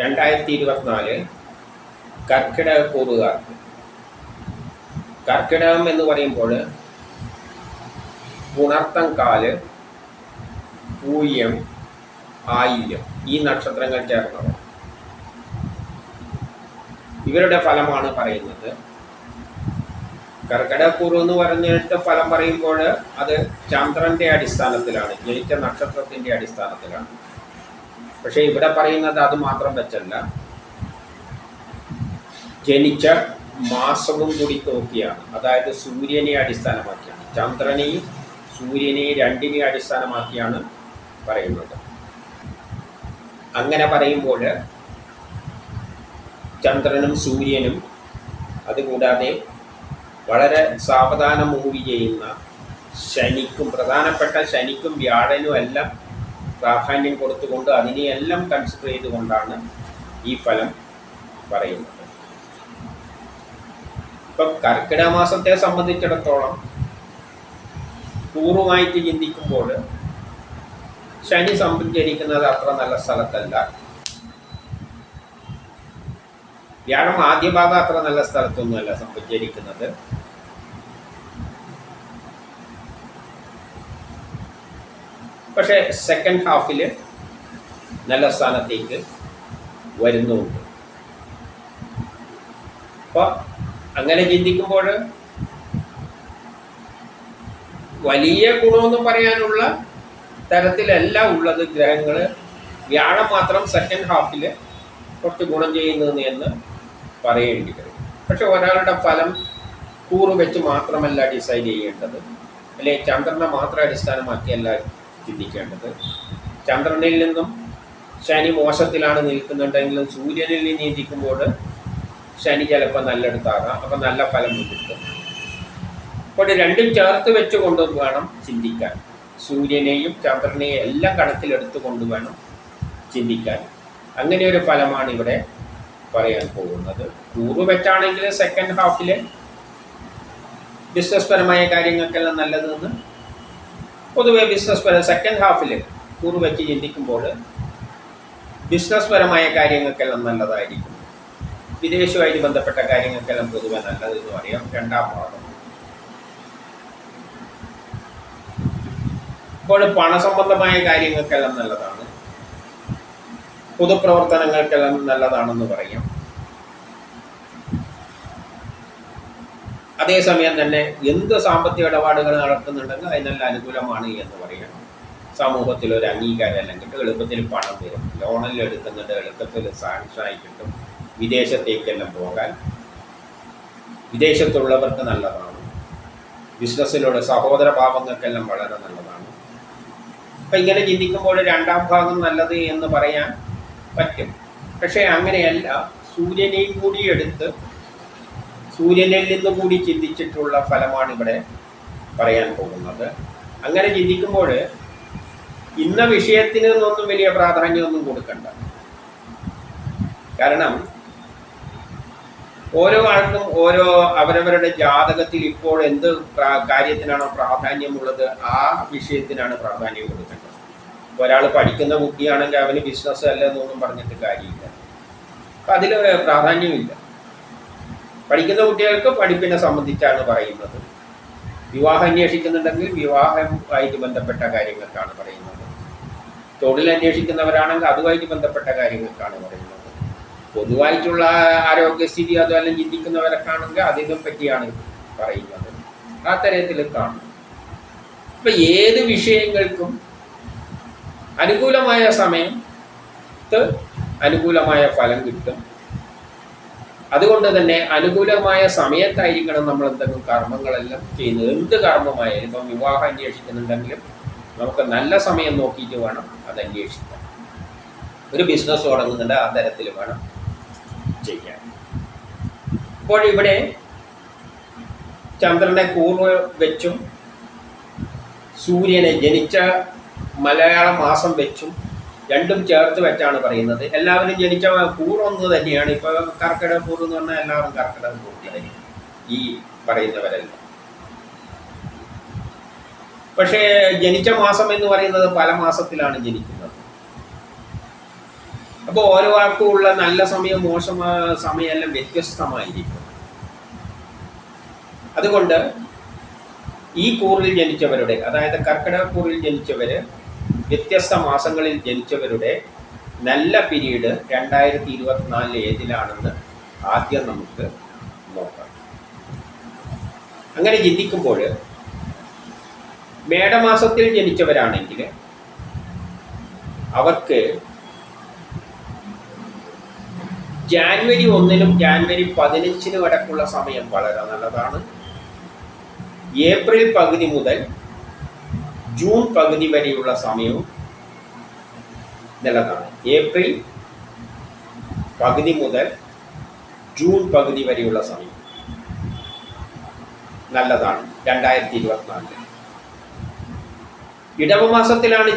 രണ്ടായിരത്തി ഇരുപത്തിനാല് കർക്കിടക കൂറുകാർക്ക് കർക്കിടകം എന്ന് പറയുമ്പോൾ പുണർത്തം കാൽ പൂയം ആയില്യം ഈ നക്ഷത്രങ്ങൾ ചേർന്നത് ഇവരുടെ ഫലമാണ് പറയുന്നത്. കർക്കിടകൂറു എന്ന് പറഞ്ഞിട്ട് ഫലം പറയുമ്പോൾ അത് ചന്ദ്രന്റെ അടിസ്ഥാനത്തിലാണ് ജനിച്ച നക്ഷത്രത്തിന്റെ അടിസ്ഥാനത്തിലാണ്. പക്ഷെ ഇവിടെ പറയുന്നത് അത് മാത്രം വെച്ചല്ല. ജനിച്ച മാസവും കൂടി നോക്കിയാണ് അതായത് സൂര്യനെ അടിസ്ഥാനമാക്കിയാണ്. ചന്ദ്രനെയും സൂര്യനെയും രണ്ടിനെ അടിസ്ഥാനമാക്കിയാണ് പറയുന്നത്. അങ്ങനെ പറയുമ്പോൾ ചന്ദ്രനും സൂര്യനും അതുകൂടാതെ വളരെ സാവധാനം മൂവ് ചെയ്യുന്ന ശനിക്കും പ്രധാനപ്പെട്ട ശനിക്കും വ്യാഴനും എല്ലാം പ്രാധാന്യം കൊടുത്തുകൊണ്ട് അതിനെയെല്ലാം കൺസിഡർ ചെയ്തുകൊണ്ടാണ് ഈ ഫലം പറയുന്നത്. ഇപ്പം കർക്കിടക മാസത്തെ സംബന്ധിച്ചിടത്തോളം പൂർവമായിട്ട് ചിന്തിക്കുമ്പോൾ ശനി സഞ്ചരിക്കുന്നത് അത്ര നല്ല സ്ഥലത്തല്ല. വ്യാഴം ആദ്യ ഭാഗം അത്ര നല്ല സ്ഥലത്തൊന്നുമല്ല സഞ്ചരിക്കുന്നത് പക്ഷേ സെക്കൻഡ് ഹാഫിൽ നല്ല സ്ഥാനത്തേക്ക് വരുന്നുമുണ്ട് അപ്പോൾ അങ്ങനെ ചിന്തിക്കുമ്പോൾ വലിയ ഗുണമെന്ന് പറയാനുള്ള തരത്തിലല്ല ഉള്ളത് ഗ്രഹങ്ങൾ വ്യാഴം മാത്രം സെക്കൻഡ് ഹാഫിൽ കുറച്ച് ഗുണം ചെയ്യുന്നതെന്ന് എന്ന് പറയേണ്ടി വരും. പക്ഷെ ഒരാളുടെ ഫലം കൂറ് വെച്ച് മാത്രമല്ല ഡിസൈഡ് ചെയ്യേണ്ടത്. അല്ലെങ്കിൽ ചന്ദ്രനെ മാത്രം അടിസ്ഥാനമാക്കിയല്ല ചിന്തിക്കേണ്ടത്. ചന്ദ്രനിൽ നിന്നും ശനി മോശത്തിലാണ് നിൽക്കുന്നുണ്ടെങ്കിലും സൂര്യനിൽ നിന്ന് ഇരിക്കുമ്പോൾ ശനി ചിലപ്പോൾ നല്ലെടുത്താകാം. അപ്പം നല്ല ഫലം കിട്ടും. അപ്പോൾ രണ്ടും ചേർത്ത് വെച്ചുകൊണ്ട് വേണം ചിന്തിക്കാൻ. സൂര്യനെയും ചന്ദ്രനെയും എല്ലാം കണക്കിലെടുത്ത് കൊണ്ടുവേണം ചിന്തിക്കാൻ. അങ്ങനെ ഒരു ഫലമാണ് ഇവിടെ പറയാൻ പോകുന്നത്. കൂറ് വെച്ചാണെങ്കിൽ സെക്കൻഡ് ഹാഫിൽ ബിസിനസ് പരമായ കാര്യങ്ങൾക്കെല്ലാം നല്ലതെന്ന് പൊതുവെ ബിസിനസ് പരം സെക്കൻഡ് ഹാഫിൽ കൂറ് വെച്ച് ചിന്തിക്കുമ്പോൾ ബിസിനസ് പരമായ കാര്യങ്ങൾക്കെല്ലാം നല്ലതായിരിക്കും. വിദേശവുമായിട്ട് ബന്ധപ്പെട്ട കാര്യങ്ങൾക്കെല്ലാം പൊതുവെ നല്ലതെന്ന് പറയാം. രണ്ടാം ഭാഗം. ഇപ്പോൾ പണസംബന്ധമായ കാര്യങ്ങൾക്കെല്ലാം നല്ലതാണ്. പൊതുപ്രവർത്തനങ്ങൾക്കെല്ലാം നല്ലതാണെന്ന് പറയാം. അതേസമയം തന്നെ എന്ത് സാമ്പത്തിക ഇടപാടുകൾ നടക്കുന്നുണ്ടെങ്കിൽ അതിനെല്ലാം അനുകൂലമാണ് എന്ന് പറയാം സമൂഹത്തിൽ ഒരു അംഗീകാരം എല്ലാം കിട്ടും എളുപ്പത്തിൽ പണം വരും. ലോണിൽ എടുക്കുന്നുണ്ട് എളുപ്പത്തിൽ സാങ്ഷനായി കിട്ടും വിദേശത്തേക്കെല്ലാം പോകാൻ വിദേശത്തുള്ളവർക്ക് നല്ലതാണ്. ബിസിനസ്സിലൂടെ സഹോദര ഭാവങ്ങൾക്കെല്ലാം വളരെ നല്ലതാണ്. അപ്പം ഇങ്ങനെ ചിന്തിക്കുമ്പോൾ രണ്ടാം ഭാഗം നല്ലത് എന്ന് പറയാൻ പറ്റും. പക്ഷേ അങ്ങനെയല്ല. സൂര്യനെയും കൂടി എടുത്ത് സൂര്യനിൽ നിന്ന് കൂടി ചിന്തിച്ചിട്ടുള്ള ഫലമാണ് ഇവിടെ പറയാൻ പോകുന്നത്. അങ്ങനെ ചിന്തിക്കുമ്പോൾ ഇന്ന വിഷയത്തിന് ഒന്നും വലിയ പ്രാധാന്യമൊന്നും കൊടുക്കണ്ട. കാരണം ഓരോ ആൾക്കും ഓരോ അവരവരുടെ ജാതകത്തിൽ ഇപ്പോൾ എന്ത് കാര്യത്തിനാണോ പ്രാധാന്യമുള്ളത് ആ വിഷയത്തിനാണ് പ്രാധാന്യം കൊടുക്കേണ്ടത്. ഒരാൾ പഠിക്കുന്ന കുട്ടിയാണെങ്കിൽ അവന് ബിസിനസ് അല്ല എന്നൊന്നും പറഞ്ഞിട്ട് കാര്യമില്ല. അപ്പം അതിൽ പ്രാധാന്യമില്ല. പഠിക്കുന്ന കുട്ടികൾക്ക് പഠിപ്പിനെ സംബന്ധിച്ചാണ് പറയുന്നത്. വിവാഹം അന്വേഷിക്കുന്നുണ്ടെങ്കിൽ വിവാഹമായിട്ട് ബന്ധപ്പെട്ട കാര്യങ്ങൾക്കാണ് പറയുന്നത്. തൊഴിൽ അന്വേഷിക്കുന്നവരാണെങ്കിൽ അതുമായിട്ട് ബന്ധപ്പെട്ട കാര്യങ്ങൾക്കാണ് പറയുന്നത്. പൊതുവായിട്ടുള്ള ആരോഗ്യസ്ഥിതി അതുമല്ല ചിന്തിക്കുന്നവരൊക്കെ അതിനെ പറ്റിയാണ് പറയുന്നത്. ആ തരത്തിൽ കാണും. ഇപ്പൊ ഏത് വിഷയങ്ങൾക്കും അനുകൂലമായ സമയത്ത് അനുകൂലമായ ഫലം കിട്ടും. അതുകൊണ്ട് തന്നെ അനുകൂലമായ സമയത്തായിരിക്കണം നമ്മൾ എന്തെങ്കിലും കർമ്മങ്ങളെല്ലാം ചെയ്യുന്നത്. എന്ത് കർമ്മമായാലും ഇപ്പം വിവാഹം അന്വേഷിക്കുന്നുണ്ടെങ്കിലും നമുക്ക് നല്ല സമയം നോക്കിയിട്ട് വേണം അത് അന്വേഷിക്കാൻ. ഒരു ബിസിനസ് തുടങ്ങുന്നുണ്ട് ആ തരത്തിൽ വേണം ചെയ്യാൻ. ഇപ്പോൾ ഇവിടെ ചന്ദ്രനെ പൂർവ വെച്ചും സൂര്യനെ ജനിച്ച മലയാള മാസം വെച്ചും രണ്ടും ചേർത്ത് വെച്ചാണ് പറയുന്നത്. എല്ലാവരും ജനിച്ച കൂറൊന്ന് തന്നെയാണ്. ഇപ്പോൾ കർക്കിടക കൂറ് എന്ന് പറഞ്ഞാൽ എല്ലാവരും കർക്കിടക കൂറിലായിരിക്കും ഈ പറയുന്നവരെല്ലാം. പക്ഷേ ജനിച്ച മാസം എന്ന് പറയുന്നത് പല മാസത്തിലാണ് ജനിക്കുന്നത്. അപ്പോൾ ഓരോ ആൾക്കും ഉള്ള നല്ല സമയം മോശം സമയമെല്ലാം വ്യത്യസ്തമായിരിക്കും. അതുകൊണ്ട് ഈ കൂറിൽ ജനിച്ചവരുടെ അതായത് കർക്കിടക കൂറിൽ ജനിച്ചവര് വ്യത്യസ്ത മാസങ്ങളിൽ ജനിച്ചവരുടെ നല്ല പിരീഡ് രണ്ടായിരത്തി ഇരുപത്തിനാലിൽ ഏതിലാണെന്ന് ആദ്യം നമുക്ക് നോക്കാം. അങ്ങനെ ചിന്തിക്കുമ്പോൾ മേടമാസത്തിൽ ജനിച്ചവരാണെങ്കിൽ അവർക്ക് ജാനുവരി ഒന്നിനും ജാനുവരി പതിനഞ്ചിനും അടക്കുള്ള സമയം വളരെ നല്ലതാണ്. ഏപ്രിൽ പകുതി മുതൽ ജൂൺ പകുതി വരെയുള്ള സമയവും നല്ലതാണ്. ഏപ്രിൽ പകുതി മുതൽ ജൂൺ പകുതി വരെയുള്ള സമയം നല്ലതാണ്. രണ്ടായിരത്തി ഇരുപത്തിനാലിൽ ഇടവ മാസത്തിലാണ്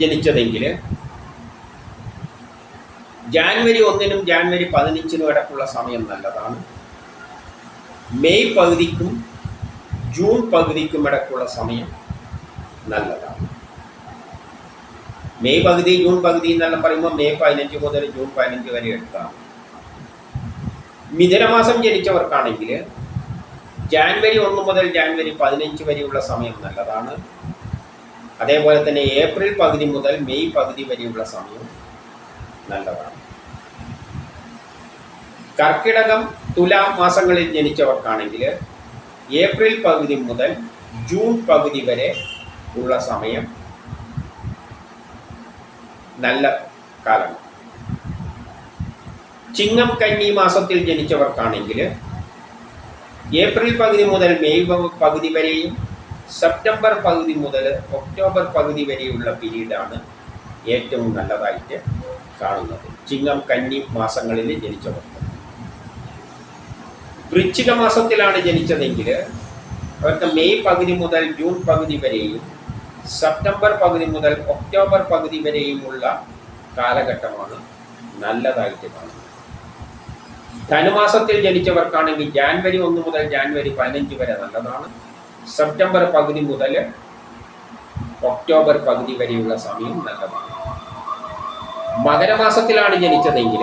ജനിച്ചതെങ്കിൽ ജാനുവരി ഒന്നിനും ജാനുവരി പതിനഞ്ചിനും ഇടക്കുള്ള സമയം നല്ലതാണ്. മെയ് പകുതിക്കും ജൂൺ പകുതിക്കും ഇടക്കുള്ള സമയം നല്ലതാണ്. മെയ് പകുതി ജൂൺ പകുതി എന്നെല്ലാം പറയുമ്പോൾ മെയ് പതിനഞ്ച് മുതൽ ജൂൺ പതിനഞ്ച് വരെ എടുക്കാം. മിഥുനമാസം ജനിച്ചവർക്കാണെങ്കിൽ ജാൻവരി ഒന്ന് മുതൽ ജാൻവരി പതിനഞ്ച് വരെയുള്ള സമയം നല്ലതാണ്. അതേപോലെ തന്നെ ഏപ്രിൽ പകുതി മുതൽ മെയ് പകുതി വരെയുള്ള സമയം നല്ലതാണ്. കർക്കിടകം തുലാം മാസങ്ങളിൽ ജനിച്ചവർക്കാണെങ്കിൽ ഏപ്രിൽ പകുതി മുതൽ ജൂൺ പകുതി വരെ ഉള്ള സമയം നല്ല കാലം. ചിങ്ങം കന്നി മാസത്തിൽ ജനിച്ചവർക്കാണെങ്കിൽ ഏപ്രിൽ പകുതി മുതൽ മെയ് പകുതി വരെയും സെപ്റ്റംബർ പകുതി മുതൽ ഒക്ടോബർ പകുതി വരെയുള്ള പീരീഡാണ് ഏറ്റവും നല്ലതായിട്ട് കാണുന്നത്. ചിങ്ങം കന്നി മാസങ്ങളിൽ ജനിച്ചവർക്ക്. വൃശ്ചിക മാസത്തിലാണ് ജനിച്ചതെങ്കിൽ അവർക്ക് മെയ് പകുതി മുതൽ ജൂൺ പകുതി വരെയും സെപ്റ്റംബർ പകുതി മുതൽ ഒക്ടോബർ പകുതി വരെയുമുള്ള കാലഘട്ടമാണ് നല്ലതായിട്ട് കാണുന്നത് ധനുമാസത്തിൽ ജനിച്ചവർക്കാണെങ്കിൽ ജാൻവരി ഒന്ന് മുതൽ ജാൻവരി പതിനഞ്ച് വരെ നല്ലതാണ്. സെപ്റ്റംബർ പകുതി മുതൽ ഒക്ടോബർ പകുതി വരെയുള്ള സമയം നല്ലതാണ്. മകരമാസത്തിലാണ് ജനിച്ചതെങ്കിൽ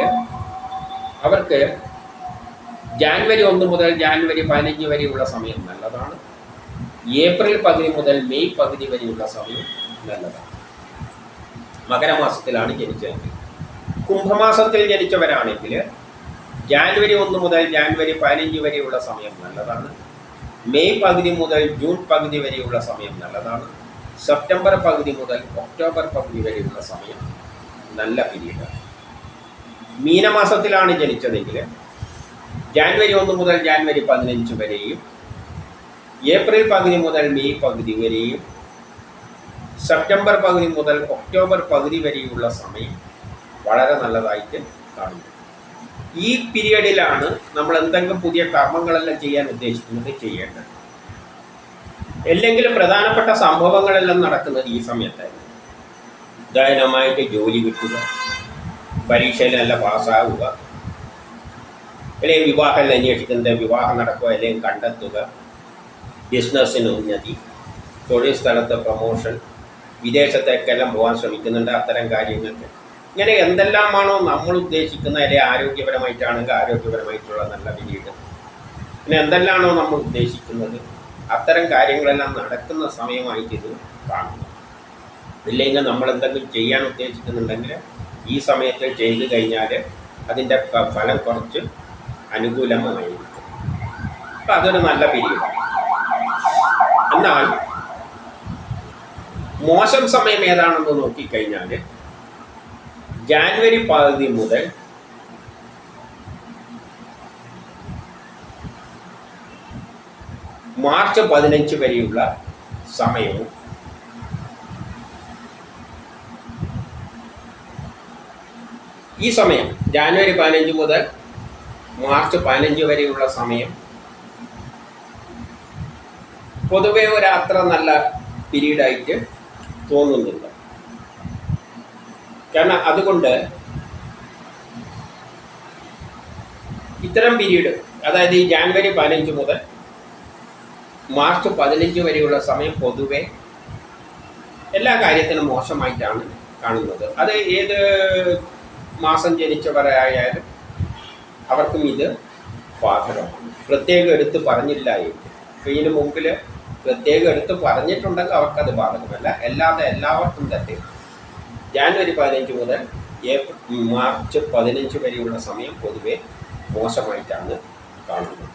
അവർക്ക് ജാൻവരി ഒന്ന് മുതൽ ജാൻവരി പതിനഞ്ച് വരെയുള്ള സമയം നല്ലതാണ്. ഏപ്രിൽ പകുതി മുതൽ മെയ് പകുതി വരെയുള്ള സമയം നല്ലതാണ്. മകരമാസത്തിലാണ് ജനിച്ചതെങ്കിൽ കുംഭമാസത്തിൽ ജനിച്ചവരാണെങ്കിൽ ജാനുവരി ഒന്ന് മുതൽ ജാനുവരി പതിനഞ്ച് വരെയുള്ള സമയം നല്ലതാണ്. മെയ് പകുതി മുതൽ ജൂൺ പകുതി വരെയുള്ള സമയം നല്ലതാണ്. സെപ്റ്റംബർ പകുതി മുതൽ ഒക്ടോബർ പകുതി വരെയുള്ള സമയം നല്ല പീരീഡാണ്. മീനമാസത്തിലാണ് ജനിച്ചതെങ്കിൽ ജാനുവരി ഒന്ന് മുതൽ ജാനുവരി പതിനഞ്ച് വരെയും ഏപ്രിൽ പകുതി മുതൽ മെയ് പകുതി വരെയും സെപ്റ്റംബർ പകുതി മുതൽ ഒക്ടോബർ പകുതി വരെയുള്ള സമയം വളരെ നല്ലതായിട്ട് കാണുന്നു. ഈ പീരീഡിലാണ് നമ്മൾ എന്തെങ്കിലും പുതിയ കർമ്മങ്ങളെല്ലാം ചെയ്യാൻ ഉദ്ദേശിക്കുന്നത് ചെയ്യേണ്ടത്. അല്ലെങ്കിലും പ്രധാനപ്പെട്ട സംഭവങ്ങളെല്ലാം നടക്കുന്നത് ഈ സമയത്തായിരുന്നു ഉദാഹരണമായിട്ട് ജോലി കിട്ടുക പരീക്ഷയിലെല്ലാം പാസ്സാവുക അല്ലെങ്കിൽ വിവാഹം അന്വേഷിക്കുന്നത് വിവാഹം നടക്കുക അല്ലെങ്കിൽ കണ്ടെത്തുക ബിസിനസ്സിന് ഉന്നതി തൊഴിൽ സ്ഥലത്ത് പ്രൊമോഷൻ വിദേശത്തേക്കെല്ലാം പോകാൻ ശ്രമിക്കുന്നുണ്ട് അത്തരം കാര്യങ്ങൾക്ക്. ഇങ്ങനെ എന്തെല്ലാമാണോ നമ്മൾ ഉദ്ദേശിക്കുന്ന അല്ലെ ആരോഗ്യപരമായിട്ടാണെങ്കിൽ ആരോഗ്യപരമായിട്ടുള്ള നല്ല പിരീഡ്. പിന്നെ എന്തെല്ലാമാണോ നമ്മൾ ഉദ്ദേശിക്കുന്നത് അത്തരം കാര്യങ്ങളെല്ലാം നടക്കുന്ന സമയമായിട്ട് ഇത് കാണുന്നു. ഇല്ലെങ്കിൽ നമ്മൾ എന്തെങ്കിലും ചെയ്യാൻ ഉദ്ദേശിക്കുന്നുണ്ടെങ്കിൽ ഈ സമയത്ത് ചെയ്തു കഴിഞ്ഞാൽ അതിന്റെ ഫലം കുറച്ച് അനുകൂലമായിരിക്കും. അപ്പം അതൊരു നല്ല പിരീഡാണ്. എന്നാൽ മോശം സമയം ഏതാണെന്ന് നോക്കിക്കഴിഞ്ഞാൽ ജാനുവരി പകുതി മുതൽ മാർച്ച് പതിനഞ്ച് വരെയുള്ള സമയവും ഈ സമയം ജാനുവരി പതിനഞ്ച് മുതൽ മാർച്ച് പതിനഞ്ച് വരെയുള്ള സമയം പൊതുവെ ഒരു അത്ര നല്ല പീരീഡായിട്ട് തോന്നുന്നില്ല. കാരണം അതുകൊണ്ട് ഇത്തരം പീരീഡ് അതായത് ഈ ജാനുവരി പതിനഞ്ച് മുതൽ മാർച്ച് പതിനഞ്ച് വരെയുള്ള സമയം പൊതുവെ എല്ലാ കാര്യത്തിനും മോശമായിട്ടാണ് കാണുന്നത്. അത് ഏത് മാസം ജനിച്ചവരായാലും അവർക്കും ഇത് ബാധകമാണ്. പ്രത്യേകം എടുത്ത് പറഞ്ഞില്ല എങ്കിൽ ഇതിന് മുമ്പിൽ പ്രത്യേകം എടുത്ത് പറഞ്ഞിട്ടുണ്ടെങ്കിൽ അവർക്കത് ബാധകമല്ല. അല്ലാതെ എല്ലാവർക്കും തന്നെ ജാനുവരി പതിനഞ്ച് മുതൽ ഏപ്രിൽ മാർച്ച് പതിനഞ്ച് വരെയുള്ള സമയം പൊതുവെ മോശമായിട്ടാണ് കാണുന്നത്.